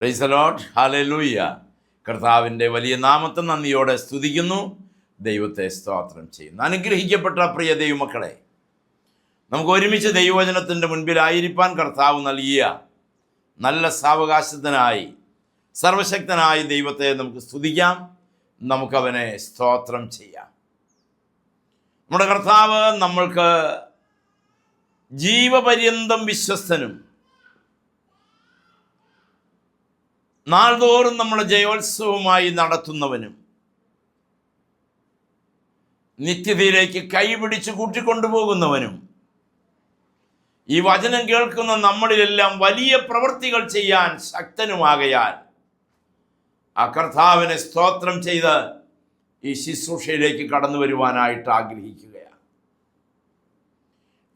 പ്രൈസലോട്ട് ലൂയ്യ കർത്താവിന്റെ വലിയ നാമത്തെ നന്ദിയോടെ സ്തുതിക്കുന്നു. ദൈവത്തെ സ്തോത്രം ചെയ്യുന്നു. അനുഗ്രഹിക്കപ്പെട്ട പ്രിയ ദൈവമക്കളെ നമുക്ക് ഒരുമിച്ച് ദൈവവചനത്തിന്റെ മുൻപിലായിരിക്കാൻ കർത്താവ് നൽകിയ നല്ല സാവകാശത്തിനായി സർവശക്തനായ ദൈവത്തെ നമുക്ക് സ്തുതിക്കാം. നമുക്കവനെ സ്തോത്രം ചെയ്യാം. നമ്മുടെ കർത്താവ് നമ്മൾക്ക് ജീവപര്യന്തം വിശ്വസ്തനും നാൾതോറും നമ്മളെ ജയോത്സവമായി നടത്തുന്നവനും നിത്യതയിലേക്ക് കൈപിടിച്ച് കൂട്ടിക്കൊണ്ടുപോകുന്നവനും ഈ വചനം കേൾക്കുന്ന നമ്മളിലെല്ലാം വലിയ പ്രവൃത്തികൾ ചെയ്യാൻ ശക്തനുമാകയാൽ ആ കർത്താവിനെ സ്തോത്രം ചെയ്ത് ഈ ശുശ്രൂഷയിലേക്ക് കടന്നു വരുവാനായിട്ട് ആഗ്രഹിക്കുകയാണ്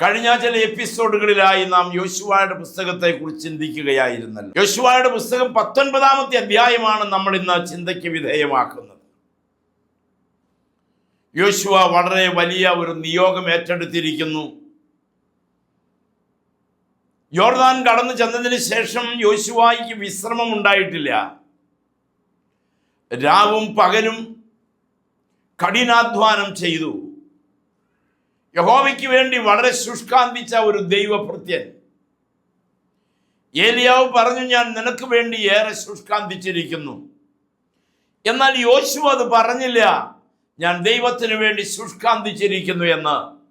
കഴിഞ്ഞ ചില എപ്പിസോഡുകളിലായി നാം യോശുവായുടെ പുസ്തകത്തെ കുറിച്ച് ചിന്തിക്കുകയായിരുന്നല്ലോ. യോശുവായുടെ പുസ്തകം പത്തൊൻപതാമത്തെ അധ്യായമാണ് നമ്മൾ ഇന്ന് ചിന്തയ്ക്ക് വിധേയമാക്കുന്നത്. യോശുവ വളരെ വലിയ ഒരു നിയോഗം ഏറ്റെടുത്തിരിക്കുന്നു. യോർദാൻ കടന്നു ചെന്നതിന് ശേഷം യോശുവായിക്ക് വിശ്രമം ഉണ്ടായിട്ടില്ല. രാവും പകലും കഠിനാധ്വാനം ചെയ്തു. യഹോവയ്ക്ക് വേണ്ടി വളരെ ശുഷ്കാന്തിച്ച ഒരു ദൈവഭൃത്യൻ ഏലിയാവ് പറഞ്ഞു ഞാൻ നിനക്ക് വേണ്ടി ഏറെ ശുഷ്കാന്തിച്ചിരിക്കുന്നു. എന്നാൽ യോശു അത് പറഞ്ഞില്ല. ഞാൻ ദൈവത്തിന് വേണ്ടി ശുഷ്കാന്തിച്ചിരിക്കുന്നു എന്ന്.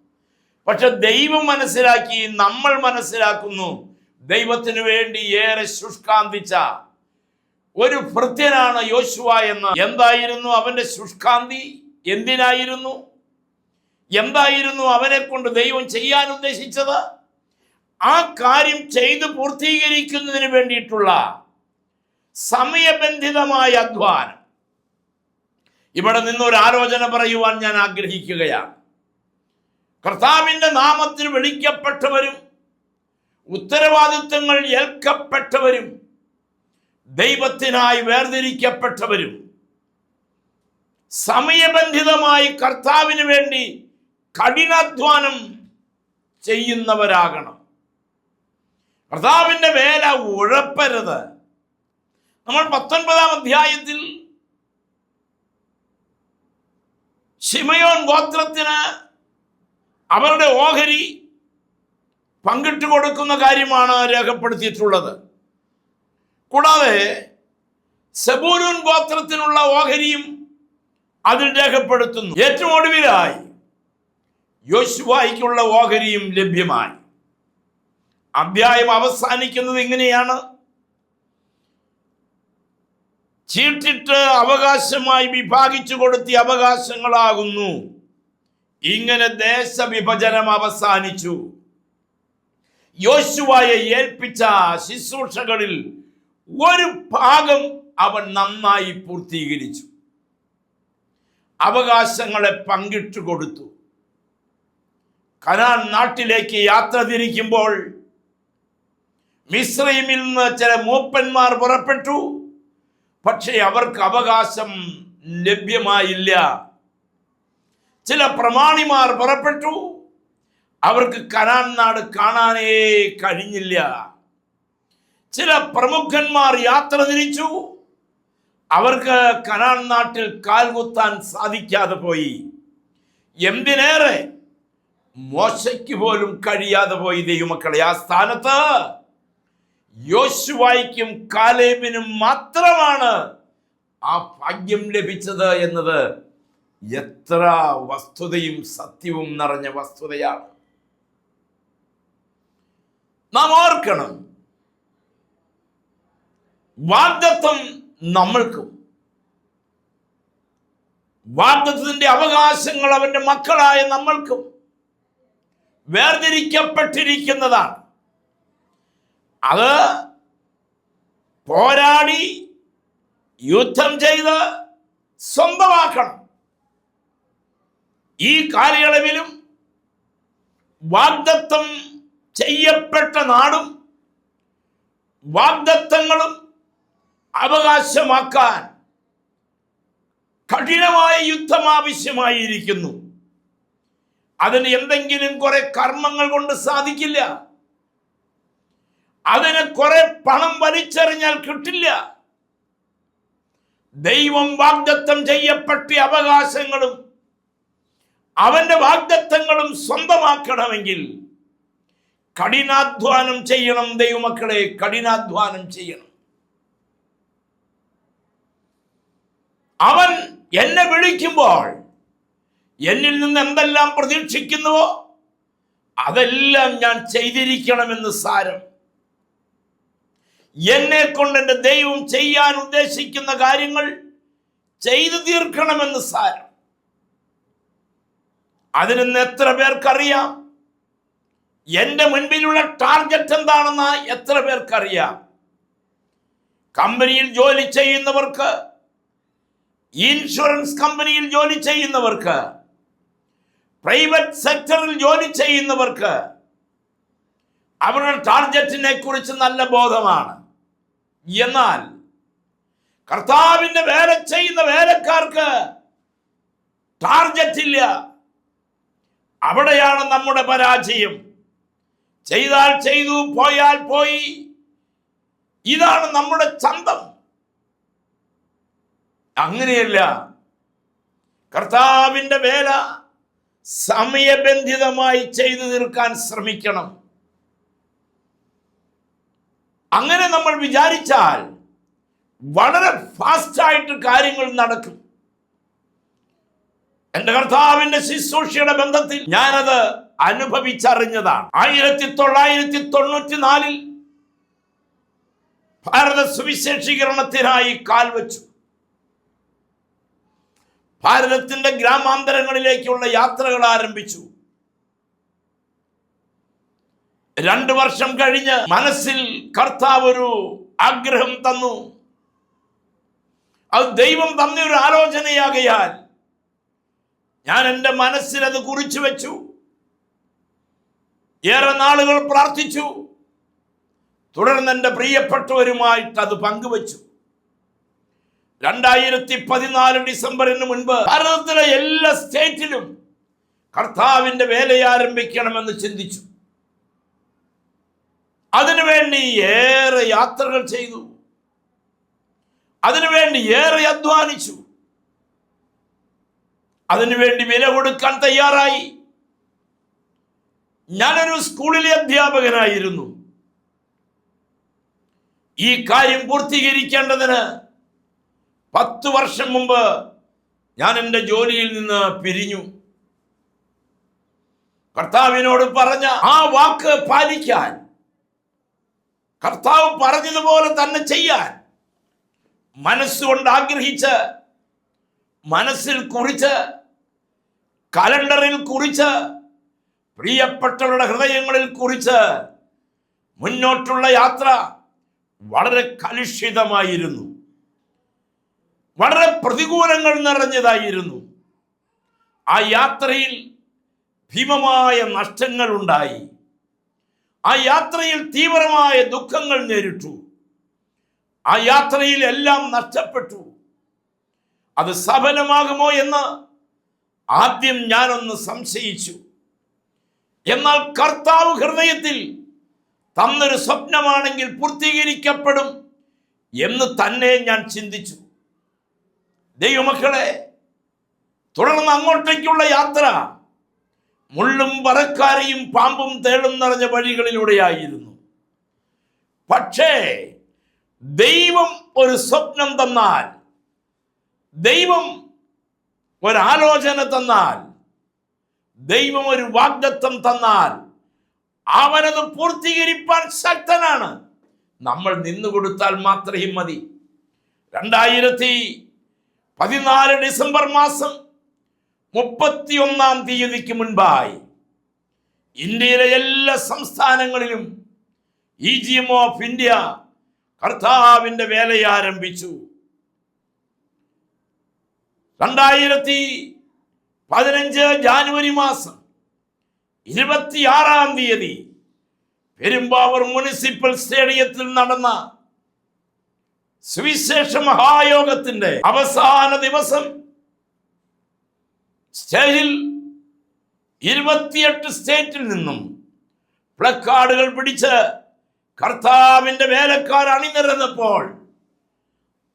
പക്ഷെ ദൈവം മനസ്സിലാക്കി നമ്മൾ മനസ്സിലാക്കുന്നു ദൈവത്തിന് വേണ്ടി ഏറെ ശുഷ്കാന്തിച്ച ഒരു ഭൃത്യനാണ് യോശുവ എന്ന്. എന്തായിരുന്നു അവന്റെ ശുഷ്കാന്തി? എന്തിനായിരുന്നു? എന്തായിരുന്നു അവനെ കൊണ്ട് ദൈവം ചെയ്യാൻ ഉദ്ദേശിച്ചത്? ആ കാര്യം ചെയ്തു പൂർത്തീകരിക്കുന്നതിന് വേണ്ടിയിട്ടുള്ള സമയബന്ധിതമായ അധ്വാനം. ഇവിടെ നിന്നൊരു ആലോചന പറയുവാൻ ഞാൻ ആഗ്രഹിക്കുകയാണ്. കർത്താവിന്റെ നാമത്തിൽ വിളിക്കപ്പെട്ടവരും ഉത്തരവാദിത്വങ്ങൾ ഏൽക്കപ്പെട്ടവരും ദൈവത്തിനായി വേർതിരിക്കപ്പെട്ടവരും സമയബന്ധിതമായി കർത്താവിന് വേണ്ടി കഠിനാധ്വാനം ചെയ്യുന്നവരാകണം. കർത്താവിന്റെ വേല ഉഴപ്പരുത്. നമ്മൾ പത്തൊൻപതാം അധ്യായത്തിൽ ശിമയോൻ ഗോത്രത്തിന് അവരുടെ ഓഹരി പങ്കിട്ട് കൊടുക്കുന്ന കാര്യമാണ് രേഖപ്പെടുത്തിയിട്ടുള്ളത്. കൂടാതെ സബൂരൂൻ ഗോത്രത്തിനുള്ള ഓഹരിയും അതിൽ രേഖപ്പെടുത്തുന്നു. ഏറ്റവും ഒടുവിലായി യോശുവായിക്കുള്ള ഓഹരിയും ലഭ്യമായി. അധ്യായം അവസാനിക്കുന്നത് ഇങ്ങനെയാണ് ചീട്ടിട്ട് അവകാശമായി വിഭാഗിച്ചു കൊടുത്തിയ അവകാശങ്ങളാകുന്നു. ഇങ്ങനെ ദേശവിഭജനം അവസാനിച്ചു. യോശുവായെ ഏൽപ്പിച്ച ശുശ്രൂഷകളിൽ ഒരു ഭാഗം അവൻ നന്നായി പൂർത്തീകരിച്ചു. അവകാശങ്ങളെ പങ്കിട്ടു കൊടുത്തു കനാൻ നാട്ടിലേക്ക് യാത്ര തിരിക്കുമ്പോൾ മിശ്രീമിൽ നിന്ന് ചില മൂപ്പന്മാർ പുറപ്പെട്ടു. പക്ഷേ അവർക്ക് അവകാശം ലഭ്യമായില്ല. ചില പ്രമാണിമാർ പുറപ്പെട്ടു. അവർക്ക് കനാൻ നാട് കാണാനേ കഴിഞ്ഞില്ല. ചില പ്രമുഖന്മാർ യാത്ര തിരിച്ചു. അവർക്ക് കനാൻ നാട്ടിൽ കാൽകുത്താൻ സാധിക്കാതെ പോയി. എന്തിനേറെ? മോശയ്ക്ക് പോലും കഴിയാതെ പോയി ദൈവമക്കളെ ആ സ്ഥാനത്ത് യോശുവായിക്കും കാലേബിനും മാത്രമാണ് ആ ഭാഗ്യം ലഭിച്ചത് എന്നത്. എത്ര വസ്തുതയും സത്യവും നിറഞ്ഞ വസ്തുതയാണ്. നാം ഓർക്കണം വാഗ്ദത്വം നമ്മൾക്കും. വാഗ്ദത്വത്തിന്റെ അവകാശങ്ങൾ അവന്റെ മക്കളായ നമ്മൾക്കും. വേർതിരിക്കപ്പെട്ടിരിക്കുന്നതാണ്. അത് പോരാടി യുദ്ധം ചെയ്ത് സ്വന്തമാക്കണം. ഈ കാലയളവിലും വാഗ്ദത്തം ചെയ്യപ്പെട്ട നാടും വാഗ്ദത്തങ്ങളും അവകാശമാക്കാൻ കഠിനമായ യുദ്ധം ആവശ്യമായിരിക്കുന്നു. അതിന് എന്തെങ്കിലും കുറെ കർമ്മങ്ങൾ കൊണ്ട് സാധിക്കില്ല. അതിന് കുറെ പണം വലിച്ചെറിഞ്ഞാൽ കിട്ടില്ല. ദൈവം വാഗ്ദത്തം ചെയ്യപ്പെട്ട അവകാശങ്ങളും അവന്റെ വാഗ്ദത്തങ്ങളും സ്വന്തമാക്കണമെങ്കിൽ കഠിനാധ്വാനം ചെയ്യണം ദൈവമക്കളെ കഠിനാധ്വാനം ചെയ്യണം. അവൻ എന്നെ വിളിക്കുമ്പോൾ എന്നിൽ നിന്ന് എന്തെല്ലാം പ്രതീക്ഷിക്കുന്നുവോ അതെല്ലാം ഞാൻ ചെയ്തിരിക്കണമെന്ന് സാരം. എന്നെ കൊണ്ട് എന്റെ ദൈവം ചെയ്യാൻ ഉദ്ദേശിക്കുന്ന കാര്യങ്ങൾ ചെയ്തു തീർക്കണമെന്ന് സാരം. അതിനെന്ന് എത്ര പേർക്കറിയാം? എന്റെ മുൻപിലുള്ള ടാർഗറ്റ് എന്താണെന്ന് എത്ര പേർക്കറിയാം? കമ്പനിയിൽ ജോലി ചെയ്യുന്നവർക്ക് ഇൻഷുറൻസ് കമ്പനിയിൽ ജോലി ചെയ്യുന്നവർക്ക് പ്രൈവറ്റ് സെക്ടറിൽ ജോലി ചെയ്യുന്നവർക്ക് അവരുടെ ടാർഗറ്റിനെ കുറിച്ച് നല്ല ബോധമാണ്. എന്നാൽ കർത്താവിന്റെ വേല ചെയ്യുന്ന വേലക്കാർക്ക് ടാർഗറ്റ് ഇല്ല അവിടെയാണ് നമ്മുടെ പരാജയം. ചെയ്താൽ ചെയ്തു പോയാൽ പോയി. ഇതാണ് നമ്മുടെ ചന്തം. അങ്ങനെയല്ല. കർത്താവിന്റെ വേല സമയബന്ധിതമായി ചെയ്തു തീർക്കാൻ ശ്രമിക്കണം. അങ്ങനെ നമ്മൾ വിചാരിച്ചാൽ വളരെ ഫാസ്റ്റായിട്ട് കാര്യങ്ങൾ നടക്കും. എന്റെ കർത്താവിന്റെ ശുശ്രൂഷയുടെ ബന്ധത്തിൽ ഞാനത് അനുഭവിച്ചറിഞ്ഞതാണ്. ആയിരത്തി തൊള്ളായിരത്തി തൊണ്ണൂറ്റി നാലിൽ ഭാരത സുവിശേഷീകരണത്തിനായി കാൽവച്ചു. ഭാരതത്തിന്റെ ഗ്രാമാന്തരങ്ങളിലേക്കുള്ള യാത്രകൾ ആരംഭിച്ചു. രണ്ടു വർഷം കഴിഞ്ഞ് മനസ്സിൽ കർത്താവ് ഒരു ആഗ്രഹം തന്നു. അത് ദൈവം തന്ന ഒരു ആലോചനയാകയാൽ ഞാൻ എന്റെ മനസ്സിൽ അത് കുറിച്ചു വെച്ചു. ഏറെ നാളുകൾ പ്രാർത്ഥിച്ചു. തുടർന്ന് എന്റെ പ്രിയപ്പെട്ടവരുമായിട്ട് അത് പങ്കുവച്ചു. രണ്ടായിരത്തി പതിനാല് ഡിസംബറിന് മുൻപ് ഭാരതത്തിലെ എല്ലാ സ്റ്റേറ്റിലും കർത്താവിന്റെ വേല ആരംഭിക്കണമെന്ന് ചിന്തിച്ചു. അതിനുവേണ്ടി ഏറെ യാത്രകൾ ചെയ്തു. അതിനുവേണ്ടി ഏറെ അധ്വാനിച്ചു. അതിനുവേണ്ടി വില കൊടുക്കാൻ തയ്യാറായി. ഞാനൊരു സ്കൂളിലെ അധ്യാപകനായിരുന്നു. ഈ കാര്യം പൂർത്തീകരിക്കേണ്ടതിന് പത്ത് വർഷം മുമ്പ് ഞാൻ എന്റെ ജോലിയിൽ നിന്ന് പിരിഞ്ഞു. കർത്താവിനോട് പറഞ്ഞ ആ വാക്ക് പാലിക്കാൻ. കർത്താവ് പറഞ്ഞതുപോലെ തന്നെ ചെയ്യാൻ. മനസ്സുകൊണ്ട് ആഗ്രഹിച്ച് മനസ്സിൽ കുറിച്ച് കലണ്ടറിൽ കുറിച്ച് പ്രിയപ്പെട്ടവരുടെ ഹൃദയങ്ങളിൽ കുറിച്ച് മുന്നോട്ടുള്ള യാത്ര വളരെ കലുഷിതമായിരുന്നു. വളരെ പ്രതികൂലങ്ങൾ നിറഞ്ഞതായിരുന്നു. ആ യാത്രയിൽ ഭീമമായ നഷ്ടങ്ങൾ ഉണ്ടായി. ആ യാത്രയിൽ തീവ്രമായ ദുഃഖങ്ങൾ നേരിട്ടു. ആ യാത്രയിൽ എല്ലാം നഷ്ടപ്പെട്ടു. അത് സഫലമാകുമോ എന്ന് ആദ്യം ഞാനൊന്ന് സംശയിച്ചു. എന്നാൽ കർത്താവ് ഹൃദയത്തിൽ തന്നൊരു സ്വപ്നമാണെങ്കിൽ പൂർത്തീകരിക്കപ്പെടും എന്ന് തന്നെ ഞാൻ ചിന്തിച്ചു. ദൈവമക്കളെ തുടർന്ന് അങ്ങോട്ടേക്കുള്ള യാത്ര മുള്ളും പറക്കാരയും പാമ്പും തേടും നിറഞ്ഞ വഴികളിലൂടെയായിരുന്നു. പക്ഷേ ദൈവം ഒരു സ്വപ്നം തന്നാൽ ദൈവം ഒരാലോചന തന്നാൽ ദൈവം ഒരു വാഗ്ദത്വം തന്നാൽ അവനത് പൂർത്തീകരിപ്പാൻ ശക്തനാണ്. നമ്മൾ നിന്നു നിന്നുകൊടുത്താൽ മാത്രമേ മതി. രണ്ടായിരത്തി പതിനാല് ഡിസംബർ മാസം മുപ്പത്തിയൊന്നാം തീയതിക്ക് മുൻപായി ഇന്ത്യയിലെ എല്ലാ സംസ്ഥാനങ്ങളിലും E G M of India കർത്താവിന്റെ വേലയാരംഭിച്ചു രണ്ടായിരത്തി പതിനഞ്ച് ജാനുവരി മാസം ഇരുപത്തിയാറാം തീയതി പെരുമ്പാവൂർ മുനിസിപ്പൽ സ്റ്റേഡിയത്തിൽ നടന്ന സുവിശേഷ മഹായോഗത്തിന്റെ അവസാന ദിവസം സ്റ്റേജിൽ ഇരുപത്തിയെട്ട് സ്റ്റേറ്റിൽ നിന്നും പ്ലക്കാർഡുകൾ പിടിച്ച് കർത്താവിന്റെ വേലക്കാർ അണിനിരന്നപ്പോൾ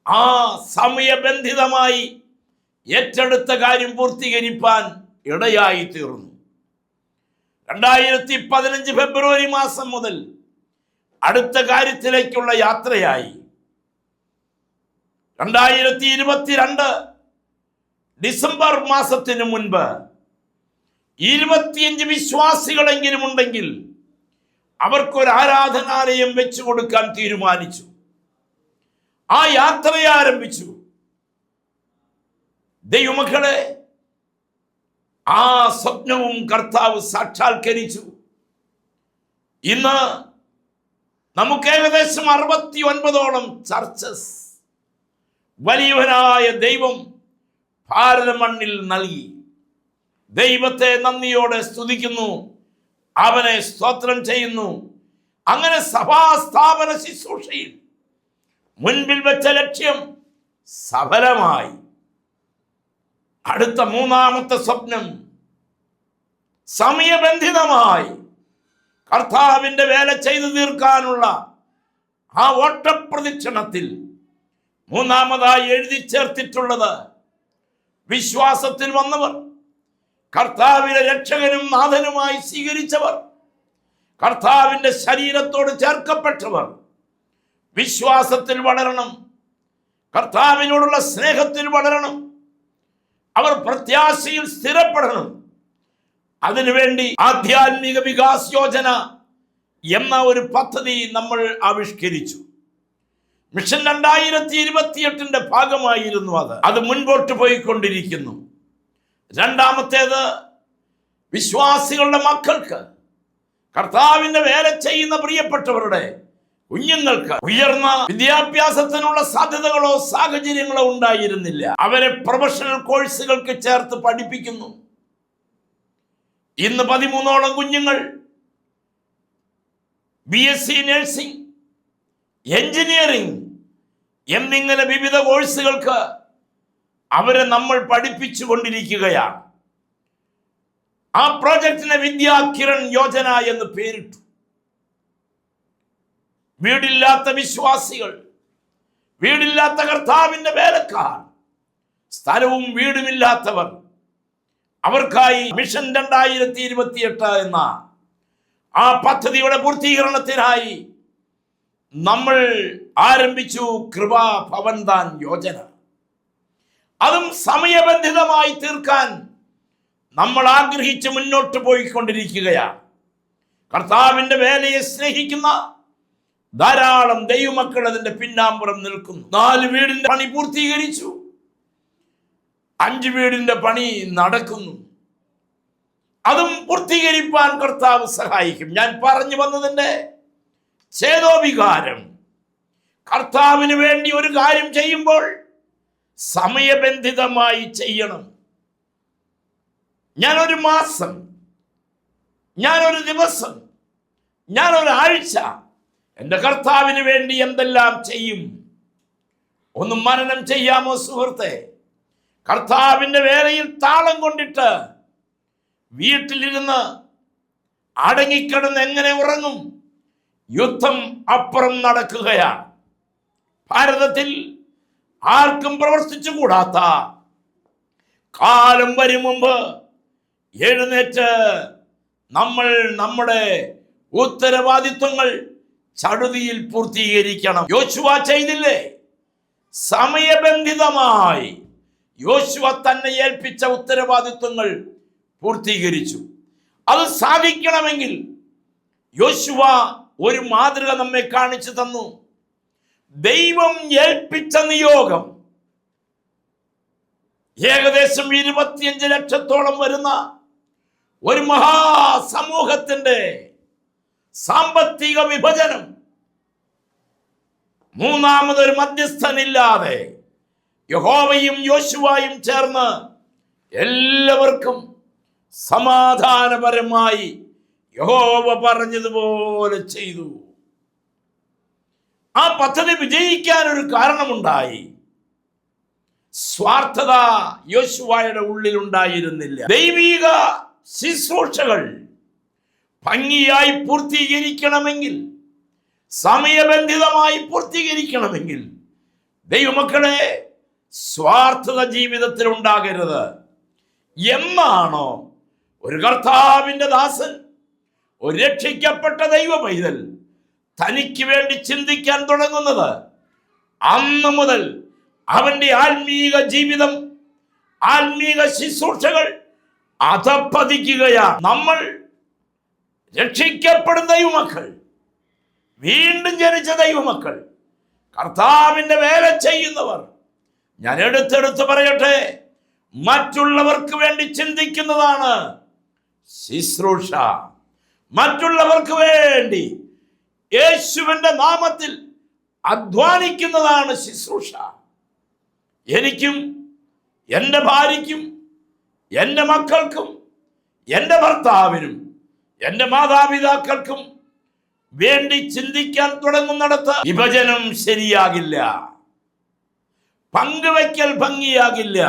ആ സമയബന്ധിതമായി ഏറ്റെടുത്ത കാര്യം പൂർത്തീകരിപ്പാൻ ഇടയായി തീർന്നു. രണ്ടായിരത്തി പതിനഞ്ച് ഫെബ്രുവരി മാസം മുതൽ അടുത്ത കാര്യത്തിലേക്കുള്ള യാത്രയായി. രണ്ടായിരത്തി ഇരുപത്തിരണ്ട് ഡിസംബർ മാസത്തിന് മുൻപ് ഇരുപത്തിയഞ്ച് വിശ്വാസികളെങ്കിലും ഉണ്ടെങ്കിൽ അവർക്കൊരു ആരാധനാലയം വെച്ചു കൊടുക്കാൻ തീരുമാനിച്ചു. ആ യാത്ര ആരംഭിച്ചു. ദൈവമക്കളെ ആ സ്വപ്നവും കർത്താവ് സാക്ഷാത്കരിച്ചു. ഇന്ന് നമുക്ക് ഏകദേശം അറുപത്തി ഒൻപതോളം ചർച്ചസ് വലിയവനായ ദൈവം ഭാരത മണ്ണിൽ നൽകി. ദൈവത്തെ നന്ദിയോടെ സ്തുതിക്കുന്നു. അവനെ സ്തോത്രം ചെയ്യുന്നു. അങ്ങനെ സഭാസ്ഥാപന ശുശ്രൂഷയിൽ മുൻപിൽ വെച്ച ലക്ഷ്യം സഫലമായി. അടുത്ത മൂന്നാമത്തെ സ്വപ്നം സമയബന്ധിതമായി കർത്താവിന്റെ വേല ചെയ്തു തീർക്കാനുള്ള ആ ഓട്ടപ്രദക്ഷിണത്തിൽ മൂന്നാമതായി എഴുതി ചേർത്തിട്ടുള്ളത് വിശ്വാസത്തിൽ വന്നവർ കർത്താവിനെ രക്ഷകനും നാഥനുമായി സ്വീകരിച്ചവർ കർത്താവിന്റെ ശരീരത്തോട് ചേർക്കപ്പെട്ടവർ. വിശ്വാസത്തിൽ വളരണം കർത്താവിനോടുള്ള സ്നേഹത്തിൽ വളരണം അവർ പ്രത്യാശയിൽ സ്ഥിരപ്പെടണം. അതിനുവേണ്ടി ആധ്യാത്മിക വികാസ് യോജന എന്ന ഒരു പദ്ധതി നമ്മൾ ആവിഷ്കരിച്ചു. മിഷൻ രണ്ടായിരത്തി ഇരുപത്തിയെട്ടിന്റെ ഭാഗമായിരുന്നു അത്. അത് മുൻപോട്ട് പോയിക്കൊണ്ടിരിക്കുന്നു. രണ്ടാമത്തേത് വിശ്വാസികളുടെ മക്കൾക്ക് കർത്താവിന്റെ വേല ചെയ്യുന്ന പ്രിയപ്പെട്ടവരുടെ കുഞ്ഞുങ്ങൾക്ക് ഉയർന്ന വിദ്യാഭ്യാസത്തിനുള്ള സാധ്യതകളോ സാഹചര്യങ്ങളോ ഉണ്ടായിരുന്നില്ല. അവരെ പ്രൊഫഷണൽ കോഴ്സുകൾക്ക് ചേർത്ത് പഠിപ്പിക്കുന്നു. ഇന്ന് പതിമൂന്നോളം കുഞ്ഞുങ്ങൾ B S C nursing engineering എന്നിങ്ങനെ വിവിധ കോഴ്സുകൾക്ക് അവരെ നമ്മൾ പഠിപ്പിച്ചു കൊണ്ടിരിക്കുകയാണ്. ആ പ്രോജക്റ്റിനെ വിദ്യാ കിരൺ യോജന എന്ന് പേരിട്ടു. വീടില്ലാത്ത വിശ്വാസികൾ വീടില്ലാത്ത കർത്താവിന്റെ വേലക്കാർ സ്ഥലവും വീടുമില്ലാത്തവർ അവർക്കായി മിഷൻ രണ്ടായിരത്തി ഇരുപത്തിയെട്ട് എന്ന ആ പദ്ധതിയുടെ പൂർത്തീകരണത്തിനായി നമ്മൾ ആരംഭിച്ചു കൃപാ ഭവൻ ഭവൻദാൻ യോജന. അതും സമയബന്ധിതമായി തീർക്കാൻ നമ്മൾ ആഗ്രഹിച്ച് മുന്നോട്ട് പോയിക്കൊണ്ടിരിക്കുകയാണ്. കർത്താവിന്റെ വേലയെ സ്നേഹിക്കുന്ന ധാരാളം ദൈവമക്കൾ അതിന്റെ പിന്നാമ്പുറം നിൽക്കുന്നു. നാല് വീടിന്റെ പണി പൂർത്തീകരിച്ചു. അഞ്ച് വീടിന്റെ പണി നടക്കുന്നു. അതും പൂർത്തീകരിപ്പാൻ കർത്താവ് സഹായിക്കും. ഞാൻ പറഞ്ഞു വന്നതിന്റെ ചേതോവികാരം. കർത്താവിന് വേണ്ടി ഒരു കാര്യം ചെയ്യുമ്പോൾ സമയബന്ധിതമായി ചെയ്യണം. ഞാനൊരു മാസം ഞാനൊരു ദിവസം ഞാനൊരാഴ്ച എന്റെ കർത്താവിന് വേണ്ടി എന്തെല്ലാം ചെയ്യും? ഒന്ന് മനനം ചെയ്യാമോ സുഹൃത്തെ? കർത്താവിന്റെ വേലയിൽ താളം കൊണ്ടിട്ട് വീട്ടിലിരുന്ന് അടങ്ങിക്കിടന്ന് എങ്ങനെ ഉറങ്ങും? യുദ്ധം അപ്പുറം നടക്കുകയാണ്. ഭാരതത്തിൽ ആർക്കും പ്രവർത്തിച്ചു കൂടാത്ത കാലം വരും മുമ്പ് എഴുന്നേറ്റ് നമ്മൾ നമ്മുടെ ഉത്തരവാദിത്വങ്ങൾ ചടുതിയിൽ പൂർത്തീകരിക്കണം. യോശുവ ചെയ്തില്ലേ? സമയബന്ധിതമായി യോശുവ തന്നെ ഏൽപ്പിച്ച ഉത്തരവാദിത്വങ്ങൾ പൂർത്തീകരിച്ചു. അത് സാധിക്കണമെങ്കിൽ യോശുവ ഒരു മാതൃക നമ്മെ കാണിച്ചു തന്നു. ദൈവം ഏൽപ്പിച്ച നിയോഗം. ഏകദേശം ഇരുപത്തിയഞ്ച് ലക്ഷത്തോളം വരുന്ന ഒരു മഹാസമൂഹത്തിന്റെ സാമ്പത്തിക വിഭജനം. മൂന്നാമതൊരു മധ്യസ്ഥനില്ലാതെ യഹോവയും യോശുവായും ചേർന്ന് എല്ലാവർക്കും സമാധാനപരമായി യഹോവ പറഞ്ഞതുപോലെ ചെയ്തു. ആ പദ്ധതി വിജയിക്കാൻ ഒരു കാരണമുണ്ടായി. സ്വാർത്ഥത യോശുവായുടെ ഉള്ളിലുണ്ടായിരുന്നില്ല. ദൈവീക ശുശ്രൂഷകൾ ഭംഗിയായി പൂർത്തീകരിക്കണമെങ്കിൽ സമയബന്ധിതമായി പൂർത്തീകരിക്കണമെങ്കിൽ ദൈവമക്കളെ സ്വാർത്ഥത ജീവിതത്തിൽ ഉണ്ടാകരുത് എന്നാണോ ഒരു കർത്താവിന്റെ ദാസൻ ഒരു രക്ഷിക്കപ്പെട്ട ദൈവ പൈതൽ തനിക്ക് വേണ്ടി ചിന്തിക്കാൻ തുടങ്ങുന്നത് അന്ന് മുതൽ അവന്റെ ആത്മീക ജീവിതം ആത്മീക ശുശ്രൂഷകൾ അധപ്പതിക്കുകയാണ്. നമ്മൾ രക്ഷിക്കപ്പെടുന്ന ദൈവമക്കൾ വീണ്ടും ജനിച്ച ദൈവമക്കൾ കർത്താവിന്റെ വേല ചെയ്യുന്നവർ. ഞാൻ എടുത്തെടുത്ത് പറയട്ടെ മറ്റുള്ളവർക്ക് വേണ്ടി ചിന്തിക്കുന്നതാണ് ശുശ്രൂഷ. മറ്റുള്ളവർക്ക് വേണ്ടി യേശുവിന്റെ നാമത്തിൽ അധ്വാനിക്കുന്നതാണ് ശുശ്രൂഷ. എനിക്കും എന്റെ ഭാര്യയ്ക്കും എന്റെ മക്കൾക്കും എന്റെ ഭർത്താവിനും എന്റെ മാതാപിതാക്കൾക്കും വേണ്ടി ചിന്തിക്കാൻ തുടങ്ങുന്നിടത്ത് വിഭജനം ശരിയാകില്ല. പങ്കുവയ്ക്കൽ ഭംഗിയാകില്ല.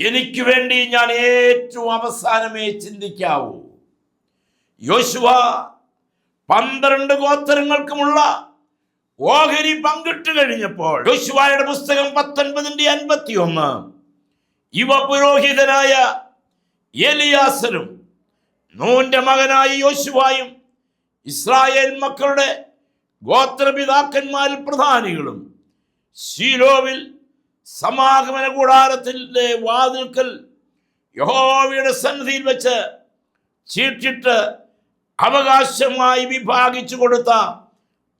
എനിക്ക് വേണ്ടി ഞാൻ ഏറ്റവും അവസാനമേ ചിന്തിക്കാവൂ. യോശുവ പന്ത്രണ്ട് ഗോത്രങ്ങൾക്കുമുള്ള ഓഹരി പങ്കിട്ട് കഴിഞ്ഞപ്പോൾ യോശുവായുടെ പുസ്തകം പത്തൊൻപതിന്റെ അൻപത്തി ഒന്ന് യുവ പുരോഹിതനായ എലിയാസനും നൂന്റെ മകനായ യോശുവായും ഇസ്രായേൽ മക്കളുടെ ഗോത്രപിതാക്കന്മാരിൽ പ്രധാനികളും ശീലോവിൽ സമാഗമന കൂടാരത്തിന്റെ വാതിൽക്കൽ യഹോവയുടെ സന്നിധിയിൽ വെച്ച് ചീട്ടിട്ട് അവകാശമായി വിഭാഗിച്ചു കൊടുത്ത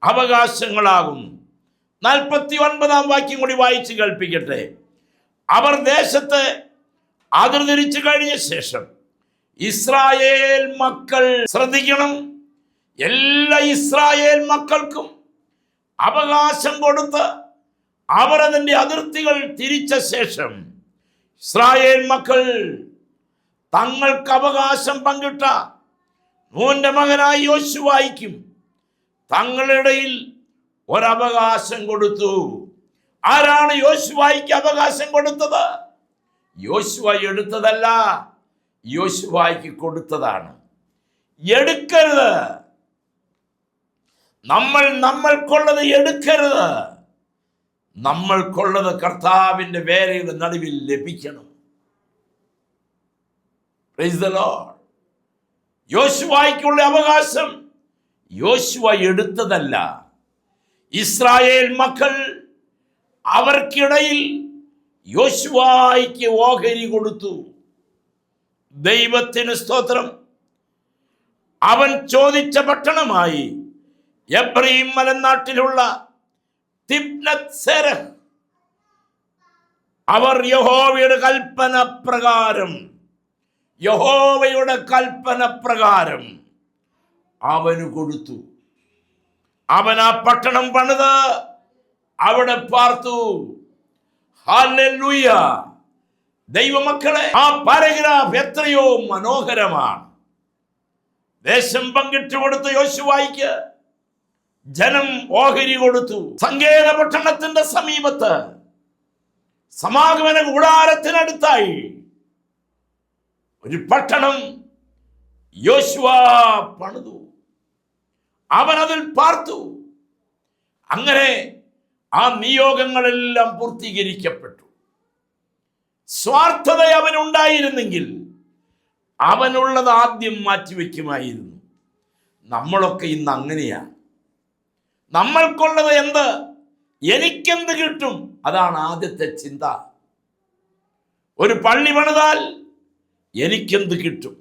അവകാശങ്ങളാകുന്നു. നാൽപ്പത്തി ഒൻപതാം വാക്യം കൂടി വായിച്ച് കേൾപ്പിക്കട്ടെ. അവർ ദേശത്ത് അതിർതിരിച്ചു കഴിഞ്ഞ ശേഷം ഇസ്രായേൽ മക്കൾ ശ്രദ്ധിക്കണം. എല്ലാ ഇസ്രായേൽ മക്കൾക്കും അവകാശം കൊടുത്ത് അവർ അതിന്റെ അതിർത്തികൾ തിരിച്ച ശേഷം ഇസ്രായേൽ മക്കൾ തങ്ങൾക്ക് അവകാശം പങ്കിട്ട നൂന്റെ മകനായി യോശുവായിക്കും തങ്ങളുടെ ഇടയിൽ ഒരവകാശം കൊടുത്തു. ആരാണ് യോശുവായിക്ക് അവകാശം കൊടുത്തത്? യോശുവ എടുത്തതല്ല യോശുവായിക്ക് കൊടുത്തതാണ്. എടുക്കരുത്. നമ്മൾ നമ്മൾക്കുള്ളത് എടുക്കരുത്. നമ്മൾക്കുള്ളത് കർത്താവിന്റെ വേലയുടെ നടുവിൽ ലഭിക്കണം. Lord. യോശുവായിക്കുള്ള അവകാശം. യോശുവ എടുത്തതല്ല. ഇസ്രായേൽ മക്കൾ അവർക്കിടയിൽ യോശുവായിക്ക് ഓഹരി കൊടുത്തു. ദൈവത്തിന് സ്തോത്രം. അവൻ ചോദിച്ച പട്ടണമായി എബ്രഹീം മലനാട്ടിലുള്ള അവർ യഹോവയുടെ കൽപ്പന പ്രകാരം യഹോവയുടെ കൽപ്പന പ്രകാരം അവന് കൊടുത്തു. അവൻ ആ പട്ടണം പണിത് അവിടെ പാർത്തു. ഹല്ലേലൂയ. ദൈവമക്കളെ ആ പാരഗ്രാഫ് എത്രയോ മനോഹരമാണ്. ദേശം പങ്കിട്ട് കൊടുത്ത യോശുവായിക്ക്. ജനം ഓഹരി കൊടുത്തു. സങ്കേത പട്ടണത്തിന്റെ സമീപത്ത് സമാഗമന കൂടാരത്തിനടുത്തായി ഒരു പട്ടണം യോശുവ പണിതു. അവൻ അതിൽ പാർത്തു. അങ്ങനെ ആ നിയോഗങ്ങളെല്ലാം പൂർത്തീകരിക്കപ്പെട്ടു. സ്വാർത്ഥത അവനുണ്ടായിരുന്നെങ്കിൽ അവനുള്ളത് ആദ്യം മാറ്റിവെക്കുമായിരുന്നു. നമ്മളൊക്കെ ഇന്ന് അങ്ങനെയാണ്. നമ്മൾക്കുള്ളത് എന്ത്? എനിക്കെന്ത് കിട്ടും? അതാണ് ആദ്യത്തെ ചിന്ത. ഒരു പള്ളി പണിതാൽ എനിക്കെന്ത് കിട്ടും?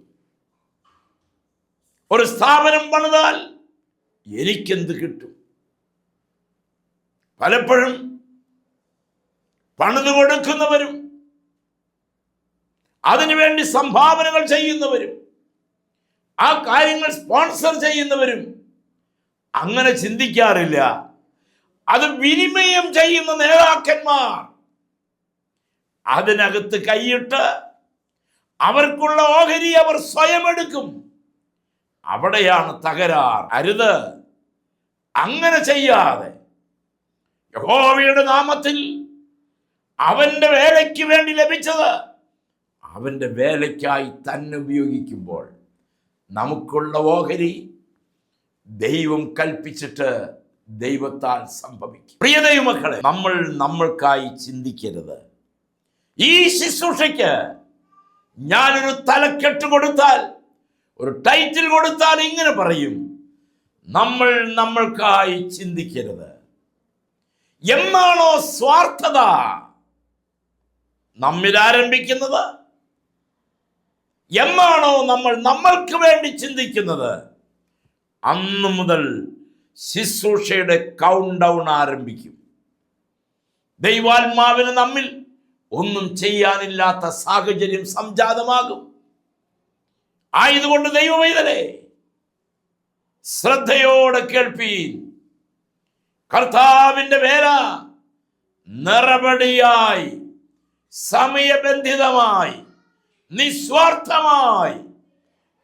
ഒരു സ്ഥാപനം പണിതാൽ എനിക്കെന്ത് കിട്ടും? പലപ്പോഴും പണിത് കൊടുക്കുന്നവരും അതിനുവേണ്ടി സംഭാവനകൾ ചെയ്യുന്നവരും ആ കാര്യങ്ങൾ സ്പോൺസർ ചെയ്യുന്നവരും അങ്ങനെ ചിന്തിക്കാറില്ല. അത് വിനിമയം ചെയ്യുന്ന നേതാക്കന്മാർ അതിനകത്ത് കൈയിട്ട് അവർക്കുള്ള ഓഹരി അവർ സ്വയം എടുക്കും. അവിടെയാണ് തകരാർ. അരുത്. അങ്ങനെ ചെയ്യാതെ. യഹോവയുടെ നാമത്തിൽ അവന്റെ വേലയ്ക്ക് വേണ്ടി ലഭിച്ചത് അവന്റെ വേലയ്ക്കായി തന്നെ ഉപയോഗിക്കുമ്പോൾ നമുക്കുള്ള ഓഹരി ദൈവം കൽപ്പിച്ചിട്ട് ദൈവത്താൽ സംഭവിക്കും. പ്രിയ ദൈവമക്കളെ നമ്മൾ നമ്മൾക്കായി ചിന്തിക്കരുത്. ഈ ശുശ്രൂഷയ്ക്ക് ഞാനൊരു തലക്കെട്ട് കൊടുത്താൽ ഒരു ടൈറ്റിൽ കൊടുത്താൽ ഇങ്ങനെ പറയും നമ്മൾ നമ്മൾക്കായി ചിന്തിക്കരുത്. എന്നാണോ സ്വാർത്ഥത? നമ്മിൽ ആരംഭിക്കുന്നത് എന്നാണോ നമ്മൾ നമ്മൾക്ക് വേണ്ടി ചിന്തിക്കുന്നത്? അന്നു മുതൽ ശുശ്രൂഷയുടെ കൗണ്ട് ഡൗൺ ആരംഭിക്കും. ദൈവാത്മാവിന് നമ്മിൽ ഒന്നും ചെയ്യാനില്ലാത്ത സാഹചര്യം സംജാതമാകും. ആയതുകൊണ്ട് ദൈവമൈതലേ ശ്രദ്ധയോടെ കേൾപ്പീൻ. കർത്താവിന്റെ വേല നിറപടിയായി സമയബന്ധിതമായി നിസ്വാർത്ഥമായി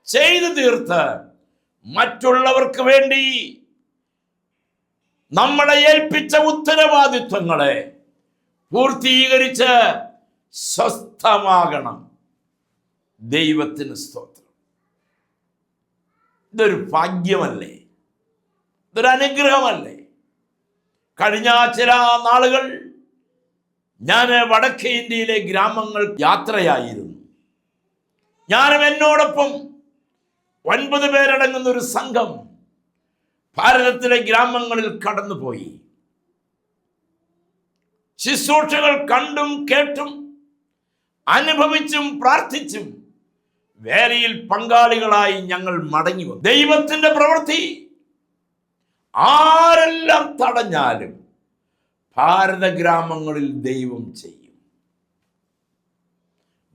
ചെയ്തു തീർത്ത് മറ്റുള്ളവർക്ക് വേണ്ടി നമ്മളെ ഏൽപ്പിച്ച ഉത്തരവാദിത്വങ്ങളെ പൂർത്തീകരിച്ച് സ്വസ്ഥമാകണം. ദൈവത്തിന് സ്തോത്രം. ഇതൊരു ഭാഗ്യമല്ലേ? ഇതൊരു അനുഗ്രഹമല്ലേ? കഴിഞ്ഞ ചില നാളുകൾ ഞാൻ വടക്കേ ഇന്ത്യയിലെ ഗ്രാമങ്ങൾ യാത്രയായിരുന്നു. ഞാനും എന്നോടൊപ്പം ഒൻപത് പേരടങ്ങുന്ന ഒരു സംഘം ഭാരതത്തിലെ ഗ്രാമങ്ങളിൽ കടന്നുപോയി. ശുശ്രൂഷകൾ കണ്ടും കേട്ടും അനുഭവിച്ചും പ്രാർത്ഥിച്ചും വേലയിൽ പങ്കാളികളായി ഞങ്ങൾ മടങ്ങി വന്നു. ദൈവത്തിന്റെ പ്രവൃത്തി ആരെല്ലാം തടഞ്ഞാലും ഭാരത ഗ്രാമങ്ങളിൽ ദൈവം ചെയ്യും.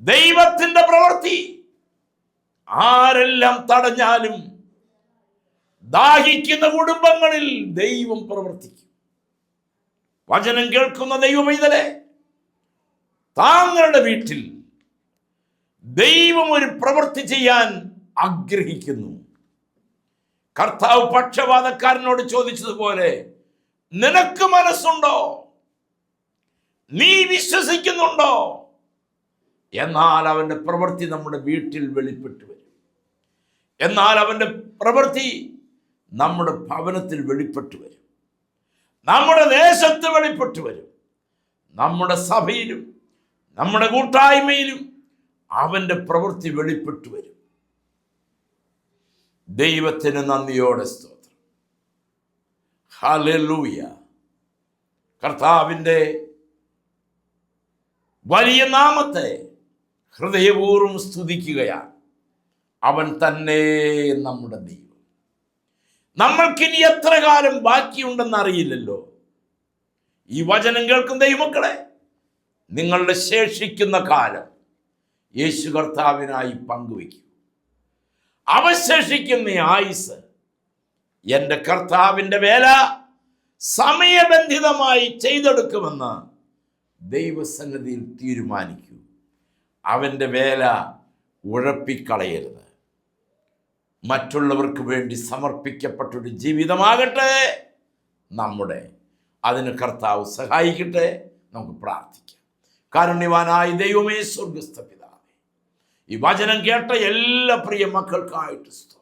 ദൈവത്തിന്റെ പ്രവൃത്തി ആരെല്ലാം തടഞ്ഞാലും ദാഹിക്കുന്ന കുടുംബങ്ങളിൽ ദൈവം പ്രവർത്തിക്കും. വചനം കേൾക്കുന്ന ദൈവമൈതലേ താങ്കളുടെ വീട്ടിൽ ദൈവം ഒരു പ്രവൃത്തി ചെയ്യാൻ ആഗ്രഹിക്കുന്നു. കർത്താവ് പക്ഷപാതക്കാരനോട് ചോദിച്ചതുപോലെ നിനക്ക് മനസ്സുണ്ടോ? നീ വിശ്വസിക്കുന്നുണ്ടോ? എന്നാൽ അവന്റെ പ്രവൃത്തി നമ്മുടെ വീട്ടിൽ വെളിപ്പെട്ടു വരും. എന്നാൽ അവന്റെ പ്രവൃത്തി നമ്മുടെ ഭവനത്തിൽ വെളിപ്പെട്ടു വരും. നമ്മുടെ ദേശത്ത് വെളിപ്പെട്ടു വരും. നമ്മുടെ സഭയിലും നമ്മുടെ കൂട്ടായ്മയിലും അവന്റെ പ്രവൃത്തി വെളിപ്പെട്ടു വരും. ദൈവത്തിന് നന്ദിയോടെ സ്തോത്രം. ഹലൂയ കർത്താവിന്റെ വലിയ നാമത്തെ ഹൃദയപൂർവം സ്തുതിക്കുകയാണ്. അവൻ തന്നെ നമ്മുടെ ദൈവം. നമ്മൾക്കിനി എത്ര കാലം ബാക്കിയുണ്ടെന്ന് അറിയില്ലല്ലോ. ഈ വചനം കേൾക്കുന്ന ദൈവമക്കളെ നിങ്ങളുടെ ശേഷിക്കുന്ന കാലം യേശു കർത്താവിനായി പങ്കുവയ്ക്കൂ. അവശേഷിക്കുന്ന ആയുസ് എന്റെ കർത്താവിന്റെ വേല സമയബന്ധിതമായി ചെയ്തെടുക്കുമെന്ന് ദൈവസന്നിധിയിൽ തീരുമാനിക്കൂ. അവന്റെ വേല ഉഴപ്പിക്കളയരുത്. മറ്റുള്ളവർക്ക് വേണ്ടി സമർപ്പിക്കപ്പെട്ടൊരു ജീവിതമാകട്ടെ. നമ്മുടെ അതിന് കർത്താവ് സഹായിക്കട്ടെ. നമുക്ക് പ്രാർത്ഥിക്കാം. കാരുണ്യവാനായ ദൈവമേ സ്വർഗസ്ഥ പിതാവേ ഈ വചനം കേട്ട എല്ലാ പ്രിയ മക്കൾക്കായിട്ട് സ്തോത്രം.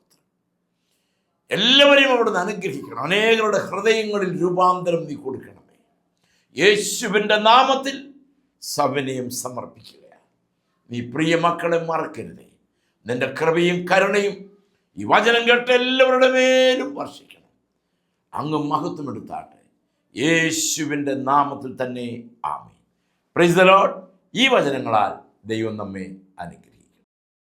എല്ലാവരെയും അവിടുന്ന് അനുഗ്രഹിക്കണം. അനേകരുടെ ഹൃദയങ്ങളിൽ രൂപാന്തരം നീ കൊടുക്കണമേ. യേശുവിന്റെ നാമത്തിൽ സവിനയം സമർപ്പിക്കുകയാണ്. നീ പ്രിയ മക്കളെ മറക്കരുതേ. നിന്റെ കൃപയും കരുണയും ഈ വചനം കേട്ട എല്ലാവരുടെ മേലും വർഷിക്കണം. അങ്ങ് മഹത്വം എടുത്താട്ടെ. യേശുവിന്റെ നാമത്തിൽ തന്നെ ആമേ പ്രൈസ് ദ ലോഡ് ഈ വചനങ്ങളാൽ ദൈവം നമ്മെ അനുഗ്രഹിക്കും.